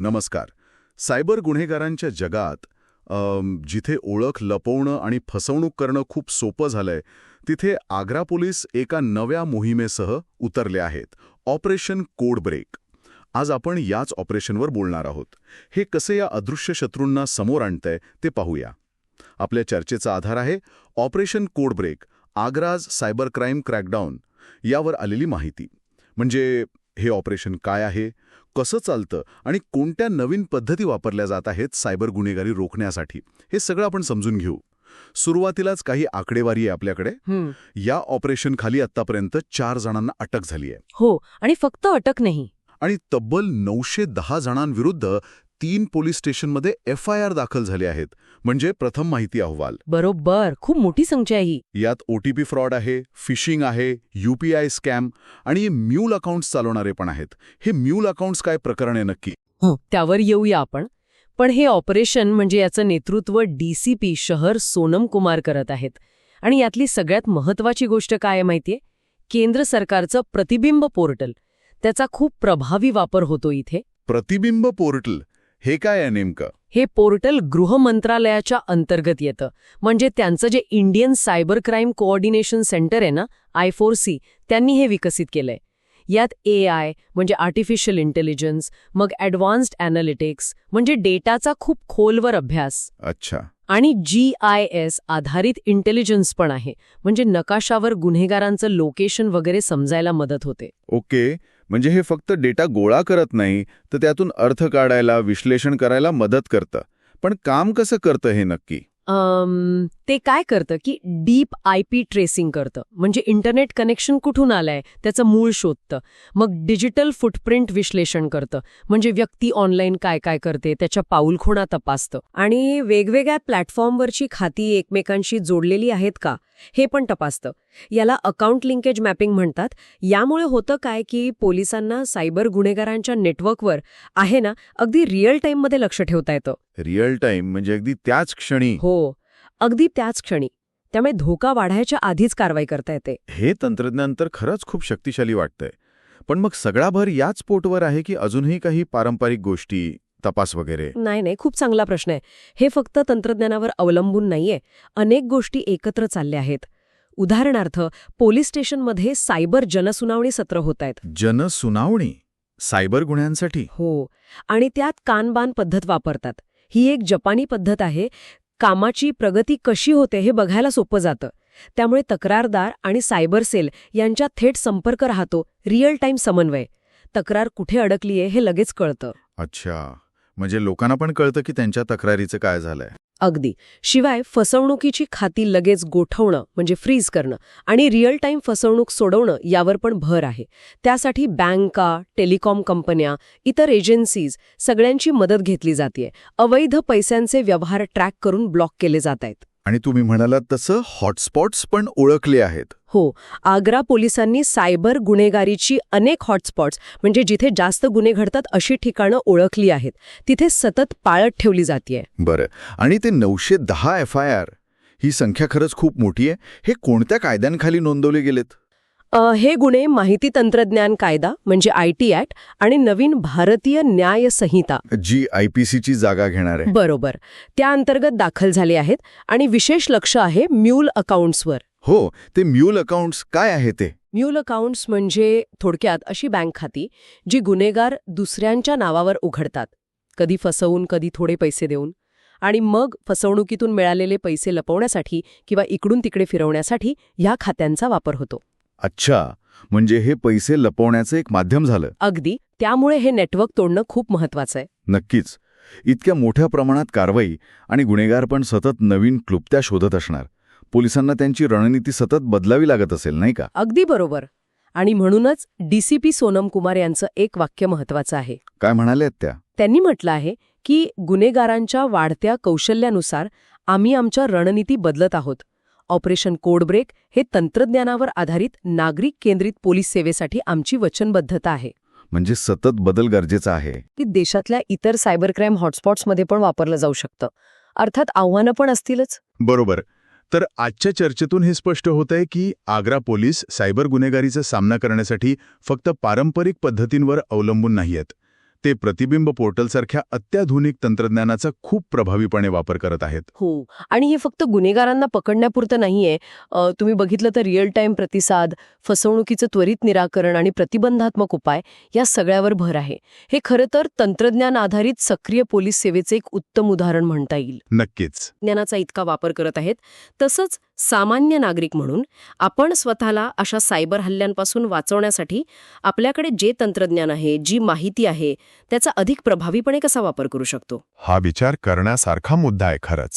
नमस्कार. सायबर गुन्हेगारांच्या जगात जिथे ओळख लपवणं आणि फसवणूक करणं खूप सोपं झालंय तिथे आग्रा पोलीस एका नव्या मोहिमेसह उतरले आहेत. Operation code break. आज आपण याच ऑपरेशनवर बोलणार आहोत. हे कसे या अदृश्य शत्रूंना समोर आणतंय ते पाहूया. आपल्या चर्चेचा आधार आहे ऑपरेशन कोड ब्रेक आग्राज सायबर क्राईम क्रॅकडाऊन यावर आलेली माहिती. म्हणजे हे ऑपरेशन काय आहे? कसं चालतं आणि कोणत्या नवीन पद्धती वापरल्या जात आहेत सायबर गुन्हेगारी रोखण्यासाठी हे सगळं आपण समजून घेऊ. सुरुवातीलाच काही आकडेवारी आहे आपल्याकडे. या ऑपरेशनखाली आत्तापर्यंत चार जणांना अटक झाली आहे. हो आणि फक्त अटक नाही. आणि तब्बल नऊशे दहा जणांविरुद्ध तीन पोलीस स्टेशनमध्ये एफ आय आर दाखल झाले आहेत म्हणजे प्रथम माहिती अहवाल. बरोबर खूप मोठी संख्या आहे ही. यात ओटीपी फ्रॉड आहे फिशिंग आहे यूपीआय स्कॅम आणि म्यूल अकाउंट्स चालवणारे पण आहेत. हे म्यूल अकाउंट्स काय प्रकरण आहे नक्की? त्यावर येऊया आपण. पण हे ऑपरेशन म्हणजे याचं नेतृत्व डीसीपी शहर सोनम कुमार करत आहेत. आणि यातली सगळ्यात महत्वाची गोष्ट काय माहितीये? केंद्र सरकारचं प्रतिबिंब पोर्टल. त्याचा खूप प्रभावी वापर होतो इथे. प्रतिबिंब पोर्टल? हे काय आहे नेमकं? हे पोर्टल गृह मंत्रालयाच्या अंतर्गत येतं. म्हणजे त्यांचं जे Indian cyber crime coordination centre आहे ना आय फोर सी त्यांनी हे विकसित केलंय. यात ए आय म्हणजे आर्टिफिशियल इंटेलिजन्स मग ॲडव्हान्स्ड ॲनालिटिक्स म्हणजे डेटाचा खूप खोलवर अभ्यास. अच्छा. आणि जी आय एस आधारित इंटेलिजन्स पण आहे. म्हणजे नकाशावर गुन्हेगारांचं लोकेशन वगैरे समजायला मदत होते. ओके. म्हणजे हे फक्त डेटा गोळा करत नाही तर त्यातून अर्थ काढायला विश्लेषण करायला मदत करतं. पण काम कसं करतं हे नक्की? ते काय करतं की डीप आय पी ट्रेसिंग करतं. म्हणजे इंटरनेट कनेक्शन कुठून आलंय त्याचं मूळ शोधतं. मग डिजिटल फुटप्रिंट विश्लेषण करतं. म्हणजे व्यक्ती ऑनलाईन काय काय करते त्याच्या पाऊलखुणा तपासतं. आणि वेगवेगळ्या प्लॅटफॉर्मवरची खाती एकमेकांशी जोडलेली आहेत का हे पण तपासतं. याला अकाउंट लिंकेज मॅपिंग म्हणतात. यामुळे होतं काय की पोलिसांना सायबर गुन्हेगारांच्या नेटवर्कवर आहे ना अगदी रिअल टाईममध्ये लक्ष ठेवता येतं. रिअल टाइम म्हणजे अगदी त्याच क्षणी. हो अगदी त्याच क्षणी. त्यामुळे धोका वाढायच्या आधीच कारवाई करता येते. हे तंत्रज्ञान तर खरंच खूप शक्तिशाली वाटतंय. पण मग सगळा भर याच पोटवर आहे की अजूनही काही पारंपरिक गोष्टी तपास वगैरे? नाही नाही खूप चांगला प्रश्न आहे. हे फक्त तंत्रज्ञानावर अवलंबून नाहीये. अनेक गोष्टी एकत्र चालल्या आहेत. उदाहरणार्थ पोलीस स्टेशनमध्ये सायबर जनसुनावणी सत्र होत आहेत. जनसुनावणी? सायबर गुन्ह्यांसाठी? हो आणि त्यात कानबान पद्धत वापरतात. ही एक जपानी पद्धत आहे. कामाची प्रगती कशी होते हे बघायला सोपं जातं. त्यामुळे तक्रारदार आणि सायबर सेल यांच्या थेट संपर्क राहतो. रिअल टाईम समन्वय. तक्रार कुठे अडकलीये हे लगेच कळतं. अच्छा. म्हणजे लोकांना पण कळतं की त्यांच्या तक्रारीचं काय झालंय. अगदी. शिवाय फसवणुकीची खाती लगेच गोठवणं म्हणजे फ्रीज करणं आणि रिअल टाईम फसवणूक सोडवणं यावर पण भर आहे. त्यासाठी बँका टेलिकॉम कंपन्या इतर एजन्सीज सगळ्यांची मदत घेतली जाते अवैध पैशांचे व्यवहार ट्रॅक करून ब्लॉक केले जात आहेत आणि तुम्ही म्हणालात तसं हॉटस्पॉट्स पण ओळखले आहेत. हो आग्रा पोलिसांनी सायबर गुन्हेगारीची अनेक हॉटस्पॉट्स म्हणजे जिथे जास्त गुन्हे घडतात अशी ठिकाणं ओळखली आहेत. तिथे सतत पाळत ठेवली जाते बरं. आणि ते नऊशे दहा एफ आय आर ही संख्या खरंच खूप मोठी आहे. हे कोणत्या कायद्यांखाली नोंदवले गेलेत? हे गुन्हे माहिती तंत्रज्ञान कायदा म्हणजे आय टी ॲक्ट आणि नवीन भारतीय न्याय संहिता. जी आय पी सीची जागा घेणार आहे. बरोबर. त्या अंतर्गत दाखल झाले आहेत आणि विशेष लक्ष आहे म्यूल अकाउंट्सवर हो ते म्यूल अकाउंट्स काय आहे ते? म्यूल अकाउंट्स म्हणजे थोडक्यात अशी बँक खाती जी गुन्हेगार दुसऱ्यांच्या नावावर उघडतात. कधी फसवून कधी थोडे पैसे देऊन. आणि मग फसवणुकीतून मिळालेले पैसे लपवण्यासाठी किंवा इकडून तिकडे फिरवण्यासाठी ह्या खात्यांचा वापर होतो. अच्छा म्हणजे हे पैसे लपवण्याचं एक माध्यम झालं. अगदी त्यामुळे हे नेटवर्क तोडणं खूप महत्वाचं आहे. नक्कीच. इतक्या मोठ्या प्रमाणात कारवाई आणि गुन्हेगार पण सतत नवीन क्लुप्त्या शोधत असणार. पोलिसांना त्यांची रणनीती सतत बदलावी लागत असेल नाही का? अगदी बरोबर. आणि म्हणूनच डीसीपी सोनम कुमार यांचं एक वाक्य महत्वाचं आहे. काय म्हणाल्यात त्या? त्यांनी म्हटलं आहे की गुन्हेगारांच्या वाढत्या कौशल्यानुसार आम्ही आमच्या रणनीती बदलत आहोत. ऑपरेशन कोडब्रेक हे तंत्रज्ञानावर आधारित नागरिक केंद्रित पोलीस सेवेसाठी आमची वचनबद्धता आहे. म्हणजे सतत बदल गरजेचा आहे. ती देशातल्या इतर सायबर क्राईम हॉटस्पॉट्समध्ये पण वापरलं जाऊ शकतं. अर्थात आव्हानं पण असतीलच. बरोबर. तर आजच्या चर्चेतून हे स्पष्ट होत आहे की आग्रा पोलीस सायबर गुन्हेगारीचा सामना करण्यासाठी फक्त पारंपरिक पद्धतींवर अवलंबून नाही आहेत ते प्रतिबिंब पोर्टलसारख्या अत्याधुनिक तंत्रज्ञानाचा खूप प्रभावीपणे वापर करत आहेत. हो आणि हे फक्त गुन्हेगारांना पकडण्यापुरतं नाहीये. तुम्ही बघितलं तर रिअल टाइम प्रतिसाद फसवणुकीचं त्वरित निराकरण आणि प्रतिबंधात्मक उपाय या सगळ्यावर भर आहे. हे खरं तर तंत्रज्ञान आधारित सक्रिय पोलीस सेवेचे एक उत्तम उदाहरण म्हणता येईल. नक्कीच. ज्ञानाचा इतका वापर करत आहेत. तसंच सामान्य नागरिक म्हणून आपण स्वतःला अशा सायबर हल्ल्यांपासून वाचवण्यासाठी आपल्याकडे जे तंत्रज्ञान आहे जी माहिती आहे त्याचा अधिक प्रभावीपणे कसा वापर करू शकतो? हा विचार करण्यासारखा मुद्दा आहे खरंच.